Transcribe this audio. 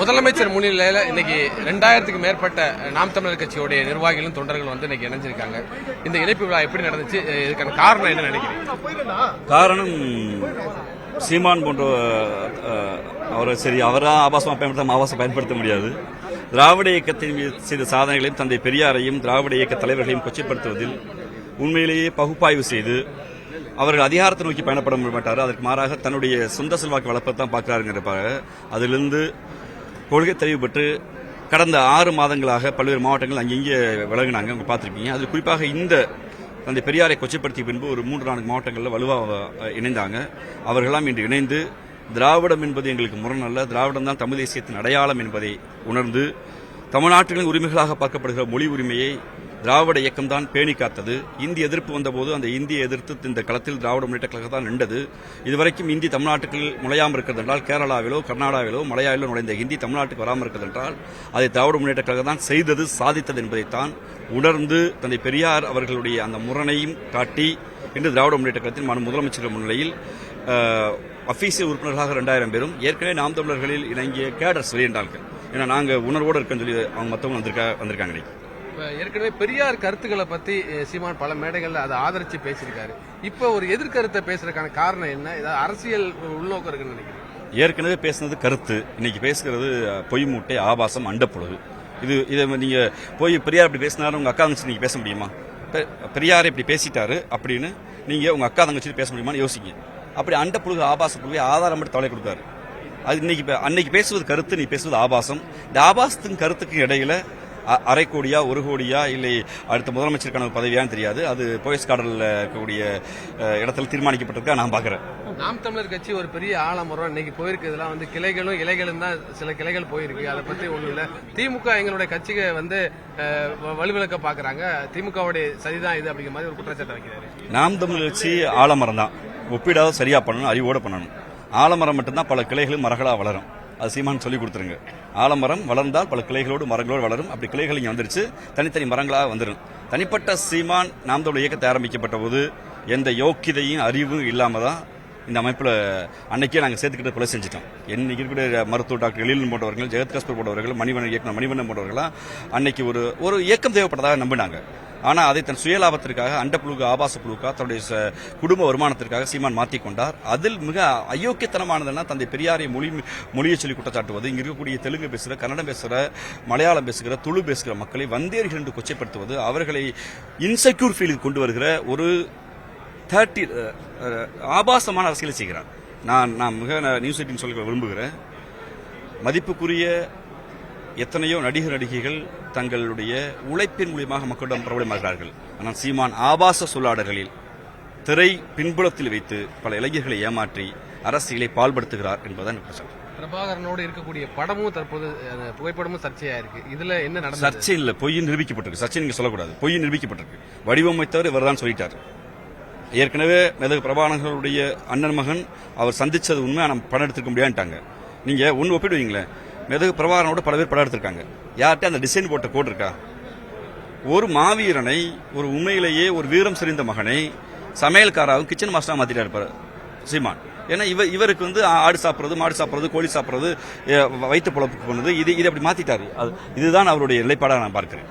முதலமைச்சர் முன்னிலையில் இன்னைக்கு ரெண்டாயிரத்துக்கு மேற்பட்ட நாம் தமிழர் கட்சியுடைய நிர்வாகிகளும் தொண்டர்களும் வந்து இன்னைக்கு இணைஞ்சிருக்காங்க. இந்த இணைப்பு விழா எப்படி நடந்துச்சு? இதுக்கான காரணம் என்ன நினைக்கிறீங்க? காரணம் சீமான் போன்ற அவரை சரி அவரா ஆபாசமாக பயன்படுத்த ஆபாசம் பயன்படுத்த முடியாது. திராவிட இயக்கத்தின் மீது செய்த சாதனைகளையும் தந்தை பெரியாரையும் திராவிட இயக்க தலைவர்களையும் கொச்சைப்படுத்துவதில் உண்மையிலேயே பகுப்பாய்வு செய்து அவர்கள் அதிகாரத்தை நோக்கி பயணப்பட மாட்டார். அதற்கு மாறாக தன்னுடைய சொந்த செல்வாக்கு வளர்ப்பை தான் பார்க்கிறாருங்கிறப்பாக அதிலிருந்து கொள்கை தெளிவு பெற்று கடந்த ஆறு மாதங்களாக பல்வேறு மாவட்டங்கள் அங்கங்கே விலகினாங்க. அவங்க பார்த்துருப்பீங்க அதில் குறிப்பாக இந்த தந்தை பெரியாரை கொச்சைப்படுத்திய பின்பு ஒரு மூன்று நான்கு மாவட்டங்களில் வலுவாக இணைந்தாங்க. அவர்களெல்லாம் இன்று இணைந்து திராவிடம் என்பது எங்களுக்கு முரண் அல்ல. திராவிடம் தான் தமிழ் தேசியத்தின் அடையாளம் என்பதை உணர்ந்து தமிழ்நாட்டின் உரிமைகளாக பார்க்கப்படுகிற மொழி உரிமையை திராவிட இயக்கம் தான் பேணி காத்தது. இந்தி எதிர்ப்பு வந்தபோது அந்த இந்தியை எதிர்த்து இந்த களத்தில் திராவிட முன்னேற்ற கழகம் தான் நின்றது. இதுவரைக்கும் இந்தி தமிழ்நாட்டுக்குள் நுழையாமல் இருக்கிறது என்றால் கேரளாவிலோ கர்நாடகாவிலோ மலையாளிலோ நுழைந்த ஹிந்தி தமிழ்நாட்டுக்கு வராமல் இருக்கிறது என்றால் அதை திராவிட முன்னேற்ற கழகம் தான் செய்தது சாதித்தது என்பதைத்தான் உணர்ந்து தந்தை பெரியார் அவர்களுடைய அந்த முரணையும் காட்டி இன்று திராவிட முன்னேற்ற கழகத்தின் மனு முதலமைச்சர் முன்னிலையில் அஃபீஷியல் உறுப்பினர்களாக ரெண்டாயிரம் பேரும் ஏற்கனவே நாம் தமிழர்களில் இணங்கிய கேடர்ஸ் வெளியிட்டார்கள் ஏன்னா நாங்கள் உணர்வோடு இருக்கேன்னு சொல்லி அவங்க மற்றவங்க வந்திருக்கா வந்திருக்காங்க இன்னைக்கு. இப்போ ஏற்கனவே பெரியார் கருத்துக்களை பத்தி சீமான் பல மேடைகள்ல அதை ஆதரிச்சு பேசியிருக்காரு. இப்போ ஒரு எதிர்கருத்தை பேசுறதுக்கான காரணம் என்ன? ஏதாவது அரசியல் உள்நோக்கம் இருக்குன்னு நினைக்கிறேன் ஏற்கனவே பேசுனது கருத்து இன்னைக்கு பேசுகிறது பொய் மூட்டை ஆபாசம் அண்டப்பொழுது. இது இதை நீங்க போய் பெரியார் இப்படி பேசினாரு உங்க அக்கா தங்கச்சி நீங்க பேச முடியுமா? பெரியார் இப்படி பேசிட்டாரு அப்படின்னு நீங்க உங்க அக்கா தங்கச்சி பேச முடியுமான்னு யோசிங்க. அப்படி அண்ட புழுகு ஆபாச புழுவை ஆதாரம் மட்டும் தவளை கொடுத்தாரு. அது இன்னைக்கு அன்னைக்கு பேசுவது கருத்து நீ பேசுவது ஆபாசம். இந்த ஆபாசத்தின் கருத்துக்கு இடையில அரை கோடியா ஒரு கோடியா இல்லை அடுத்த முதலமைச்சருக்கான பதவியான்னு தெரியாது. அது போயஸ் கார்டரில் இருக்கக்கூடிய இடத்துல தீர்மானிக்கப்பட்டிருக்கா நான் பார்க்கறேன். நாம் தமிழர் கட்சி ஒரு பெரிய ஆலமரம். இன்னைக்கு போயிருக்கிறதுலாம் வந்து கிளைகளும் இலைகளும் தான் சில கிளைகள் போயிருக்கு. அதை பத்தி ஒண்ணும் இல்ல. திமுக எங்களுடைய கட்சிக்கு வந்து அஹ், வ- வலுவிழக்க பாக்குறாங்க திமுகவுடைய சரிதான் இது அப்படிங்கிற மாதிரி ஒரு குற்றச்சாட்டை வைக்கிறாரு. நாம் தமிழ் கட்சி ஆலமரம் தான். ஒப்பிடாத சரியா பண்ணணும் அறிவோட பண்ணணும். ஆலமரம் மட்டும்தான் பல கிளைகளும் மரங்களா வளரும். அது சீமான் சொல்லி கொடுத்துருங்க. ஆலமரம் வளர்ந்தால் பல கிளைகளோடு மரங்களோடு வளரும். அப்படி கிளைகள் இங்கே வந்துருச்சு. தனித்தனி மரங்களாக வந்துடும் தனிப்பட்ட சீமான் நாம் தமிழ் இயக்கத்தை ஆரம்பிக்கப்பட்ட போது எந்த யோக்கியதையும் அறிவும் இல்லாமல் தான் இந்த அமைப்பில் அன்னைக்கே நாங்கள் சேர்த்துக்கிட்டு கொலை செஞ்சிட்டோம். இன்னைக்கு இருக்கிற மருத்துவ டாக்டர் எழிலன் போன்றவர்கள் ஜெகத் கஸ்பர் போன்றவர்கள் மணிவண்ணன் இயக்குனர் மணிவண்ணன் போன்றவர்களாம் அன்னைக்கு ஒரு ஒரு இயக்கம் தேவைப்பட்டதாக நம்பினாங்க. ஆனால் அதை தன் சுயலாபத்திற்காக அண்டப்புழுக்கு ஆபாச புழுக்கா தன்னுடைய ச- குடும்ப வருமானத்திற்காக சீமான் மாற்றிக் கொண்டார். அதில் மிக அயோக்கியத்தனமானதுன்னா தந்தை பெரியாரை மொழி மொழியை சொல்லி குற்றச்சாட்டுவது இங்க இருக்கக்கூடிய தெலுங்கு பேசுகிற கன்னடம் பேசுகிற மலையாளம் பேசுகிற துளு பேசுகிற மக்களை வந்தேர்கள் என்று கொச்சைப்படுத்துவது அவர்களை இன்செக்யூர் ஃபீலிங் கொண்டு வருகிற ஒரு தேர்ட்டி ஆபாசமான அரசியலை செய்கிறார். நான் நான் மிக நியூஸ் எயிட்டின் சொல்ல விரும்புகிறேன். மதிப்புக்குரிய எத்தனையோ நடிகர் நடிகைகள் தங்களுடைய உழைப்பின் மூலியமாக மக்களிடம் பிரபலமாகிறார்கள். ஆனால் சீமான் ஆபாச சொல்லாடல்களில் திரை பின்புலத்தில் வைத்து பல இளைஞர்களை ஏமாற்றி அரசியலை பால்படுத்துகிறார் என்பதுதான் குற்றச்சாட்டு பிரபாகரனோடு இருக்கக்கூடிய படமும் தற்போது புகைப்படமும் சர்ச்சையா இருக்கு இதுல என்ன நடந்தது? சர்ச்சை இல்ல பொய் நிரூபிக்கப்பட்டிருக்கு. சர்ச்சை நீங்க சொல்லக்கூடாது. பொய் நிரூபிக்கப்பட்டிருக்கு. வடிவமைத்தவர் இவர் தான் சொல்லிட்டார். ஏற்கனவே மெதகு பிரபாகரனுடைய அண்ணன் மகன் அவர் சந்திச்சது உண்மை ஆனா படம் எடுத்துக்க முடியாதுட்டாங்க நீங்க ஒன்னு ஒப்பிடுவீங்களேன் மெதகு பிரபாகரனோட பல பேர் படம் எடுத்திருக்காங்க. யார்கிட்ட அந்த டிசைன் போட்ட கோட் இருக்கா? ஒரு மாவீரனை ஒரு உண்மையிலேயே ஒரு வீரம் செறிந்த மகனை சமையல்காராவும் கிச்சன் மாஸ்டராக மாத்திட்டா இருப்பார். சீமான். ஏன்னா இவர் இவருக்கு வந்து ஆடு சாப்பிட்றது மாடு சாப்பிட்றது கோழி சாப்பிட்றது வயிற்று பொழப்புக்கு போனது இது இதை அப்படி மாற்றிட்டார் அது இதுதான் அவருடைய நிலைப்பாடாக நான் பார்க்குறேன்.